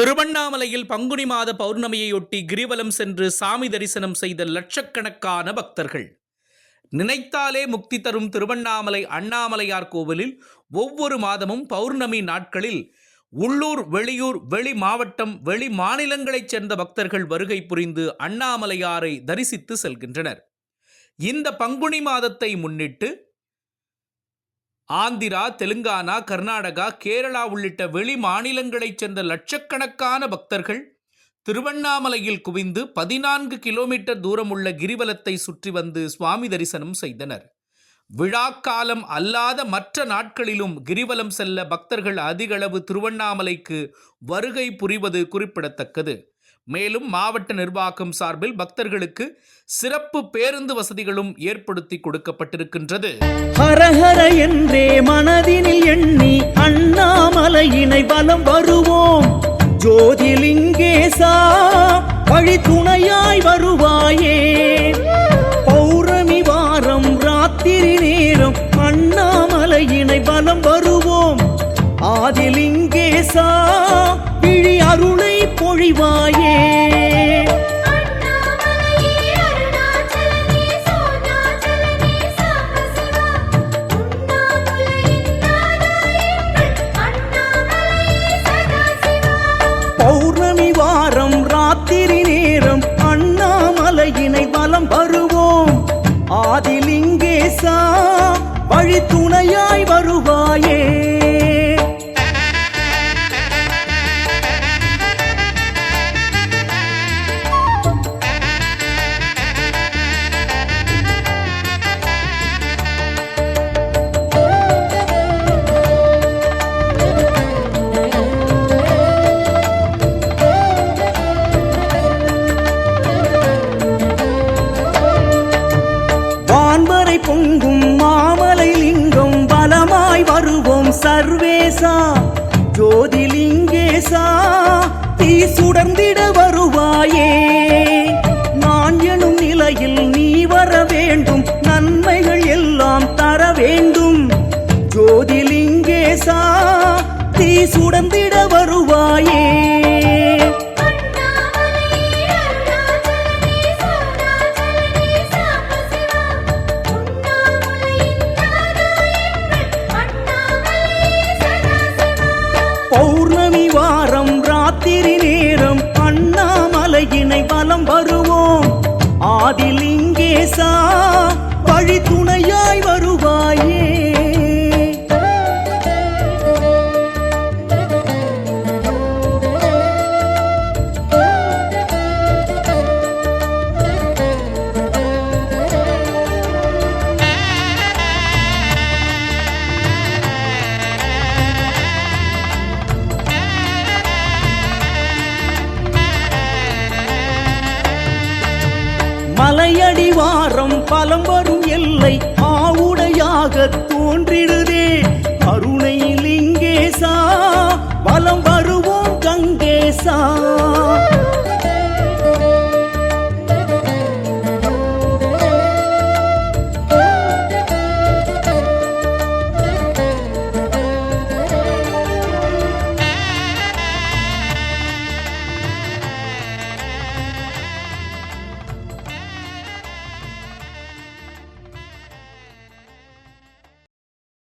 திருவண்ணாமலையில் பங்குனி மாத பௌர்ணமியையொட்டி கிரிவலம் சென்று சாமி தரிசனம் செய்த லட்சக்கணக்கான பக்தர்கள். நினைத்தாலே முக்தி தரும் திருவண்ணாமலை அண்ணாமலையார் கோவிலில் ஒவ்வொரு மாதமும் பௌர்ணமி நாட்களில் உள்ளூர் வெளியூர் வெளி மாவட்டம் வெளி மாநிலங்களைச் சேர்ந்த பக்தர்கள் வருகை புரிந்து அண்ணாமலையாரை தரிசித்து செல்கின்றனர். இந்த பங்குனி மாதத்தை முன்னிட்டு ஆந்திரா தெலுங்கானா கர்நாடகா கேரளா உள்ளிட்ட வெளி மாநிலங்களைச் சேர்ந்த லட்சக்கணக்கான பக்தர்கள் திருவண்ணாமலையில் குவிந்து பதினான்கு கிலோமீட்டர் தூரம் உள்ள கிரிவலத்தை சுற்றி வந்து சுவாமி தரிசனம் செய்தனர். விழாக்காலம் அல்லாத மற்ற நாட்களிலும் கிரிவலம் செல்ல பக்தர்கள் அதிகளவு திருவண்ணாமலைக்கு வருகை புரிவது குறிப்பிடத்தக்கது. மேலும் மாவட்ட நிர்வாகம் சார்பில் பக்தர்களுக்கு சிறப்பு பேருந்து வசதிகளும் ஏற்படுத்தி கொடுக்கப்பட்டிருக்கின்றது. ஹரஹர என்றே மனதினில் எண்ணி அண்ணாமலையினை வலம் வருவோம். ஜோதிலிங்கேசா வழி துணையாய் வருவாயே. பௌர்ணமி வாரம் ராத்திரி நேரம் அண்ணாமலையினை வலம் வருவோம். ஆதிலிங்கேசா பொழிவாயே. பௌர்ணமி வாரம் ராத்திரி நேரம் அண்ணாமலையினை வலம் வருவோம். ஆதிலிங்கேசா வழி துணையாய் வரும் ஜோதிலிங்கேசா தீ சுடர்ந்திட வருவாயே. நான் எனும் நிலையில் நீ வர வேண்டும் நன்மைகள் எல்லாம் தர வேண்டும். ஜோதிலிங்கேசா தீ சுடர்ந்திட வருவாயே. அண்ணாமலையினை பலம் வருவோம். ஆதிலிங்கேசா வழி துணை மலையடிவாரம் பலம் வரும் எல்லை ஆவுடையாக தோன்றிடுதே. கருணையில் இங்கேசா பலம் வருவோம் கங்கேசா.